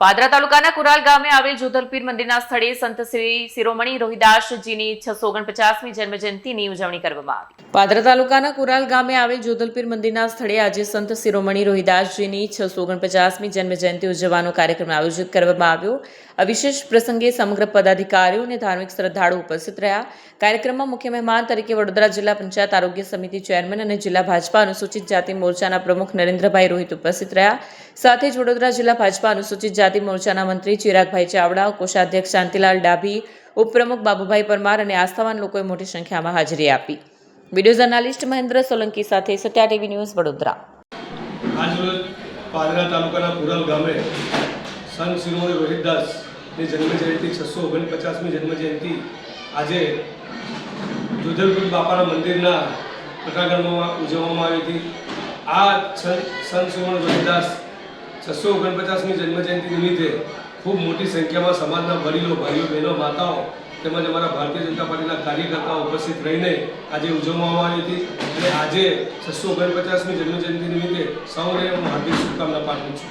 પાદરા તાલુકાના કુરાલ ગામે આવેલ જોધલપીર મંદિરના સ્થળે સંત શ્રી શિરોમણી રોહિદાસજીની છસો ઓગણપચાસમી જન્મજયંતિની ઉજવણી કરવામાં આવી. પાદરા તાલુકાના કુરાલ ગામે આવેલ જોધલપીર મંદિરના સ્થળે આજે સંત શિરોમણી રોહિદાસજીની છસો ઓગણપચાસમી જન્મજયંતિ ઉજવવાનો કાર્યક્રમ આયોજિત કરવામાં આવ્યો. આ વિશેષ પ્રસંગે સમગ્ર પદાધિકારીઓ અને ધાર્મિક શ્રદ્ધાળુ ઉપસ્થિત રહ્યા. કાર્યક્રમમાં મુખ્ય મહેમાન તરીકે વડોદરા જિલ્લા પંચાયત આરોગ્ય સમિતિ ચેરમેન અને જિલ્લા ભાજપા અનુસૂચિત જાતિ મોરચાના પ્રમુખ નરેન્દ્રભાઈ રોહિત ઉપસ્થિત રહ્યા. સાથે જ વડોદરા જિલ્લા ભાજપા અનુસૂચિત જાતિ મોરચાના મંત્રી ચિરાગભાઈ ચાવડા, કોષાધ્યક્ષ શાંતિલાલ ડાભી, ઉપપ્રમુખ બાબુભાઈ પરમાર અને આસ્થાવાન લોકોએ મોટી સંખ્યામાં હાજરી આપી. વીડિયો જર્નાલિસ્ટ મહેન્દ્ર સોલંકી સાથે સત્યા ટીવી ન્યૂઝ વડોદરા. આજરોજ પાદરા તાલુકાના પુરલ ગામે સંત શિરોમણી રોહિતદાસની જન્મજયંતિ છસો ઓગણપચાસમી જન્મજયંતિ આજે જોધલપુર બાપાના મંદિરના પટાગણમાં ઉજવવામાં આવી હતી. આ સંત શિરોમણી રોહિતદાસ છસો ઓગણપચાસમી જન્મજયંતિ નિમિત્તે ખૂબ મોટી સંખ્યામાં સમાજના વડીલો, ભાઈઓ, બહેનો, માતાઓ તેમજ અમારા ભારતીય જનતા પાર્ટીના કાર્યકર્તાઓ ઉપસ્થિત રહીને આજે ઉજવવામાં આવી હતી અને આજે છસો ઓગણપચાસમી જન્મજયંતિ નિમિત્તે સૌને હું હાર્દિક શુભકામના પાઠવું છું.